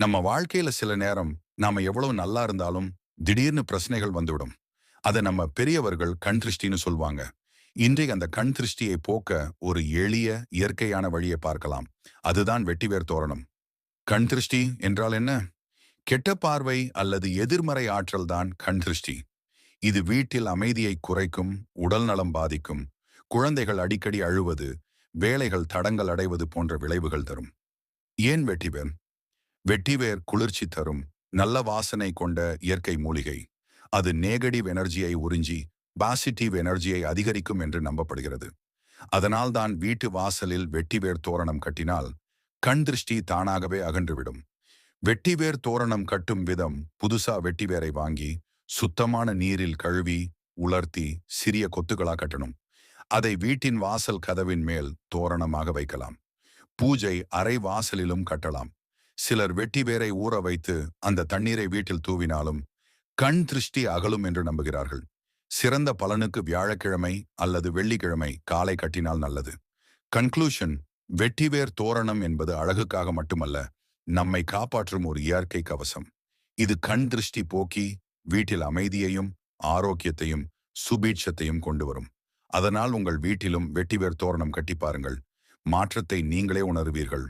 நம்ம வாழ்க்கையில சில நேரம் நாம எவ்வளவு நல்லா இருந்தாலும் திடீர்னு பிரச்சனைகள் வந்துவிடும். அதை நம்ம பெரியவர்கள் கண் திருஷ்டின்னு சொல்லுவாங்க இன்றைக்கு அந்த கண் திருஷ்டியை போக்க ஒரு எளிய இயற்கையான வழியை பார்க்கலாம். அதுதான் வெட்டிவேர் தோரணம். கண் திருஷ்டி என்றால் என்ன? கெட்ட பார்வை அல்லது எதிர்மறை ஆற்றல் தான் கண் திருஷ்டி. இது வீட்டில் அமைதியை குறைக்கும் உடல் நலம் பாதிக்கும் குழந்தைகள் அடிக்கடி அழுவது வேலைகள் தடங்கள் அடைவது போன்ற விளைவுகள் தரும். ஏன் வெட்டிவேர்? வெட்டிவேர் குளிர்ச்சி தரும் நல்ல வாசனை கொண்ட இயற்கை மூலிகை. அது நேகடிவ் எனர்ஜியை உறிஞ்சி பாசிட்டிவ் எனர்ஜியை அதிகரிக்கும் என்று நம்பப்படுகிறது. அதனால் தான் வீட்டு வாசலில் வெட்டிவேர் தோரணம் கட்டினால் கண் திருஷ்டி தானாகவே அகன்றுவிடும். வெட்டிவேர் தோரணம் கட்டும் விதம் புதுசா வெட்டிவேரை வாங்கி சுத்தமான நீரில் கழுவி உலர்த்தி சிறிய கொத்துகளா கட்டணும். அதை வீட்டின் வாசல் கதவின் மேல் தோரணமாக வைக்கலாம். பூஜை அரை வாசலிலும் கட்டலாம். சிலர் வெட்டி வேரை ஊற வைத்து அந்த தண்ணீரை வீட்டில் தூவினாலும் கண் திருஷ்டி அகலும் என்று நம்புகிறார்கள். சிறந்த பலனுக்கு வியாழக்கிழமை அல்லது வெள்ளிக்கிழமை காலை கட்டினால் நல்லது. கன்க்ளூஷன் வெட்டிவேர் தோரணம் என்பது அழகுக்காக மட்டுமல்ல நம்மை காப்பாற்றும் ஒரு இயற்கை கவசம். இது கண் திருஷ்டி போக்கி வீட்டில் அமைதியையும் ஆரோக்கியத்தையும் சுபீட்சத்தையும் கொண்டு வரும். அதனால் உங்கள் வீட்டிலும் வெட்டிவேர் தோரணம் கட்டி பாருங்கள். மாற்றத்தை நீங்களே உணர்வீர்கள்.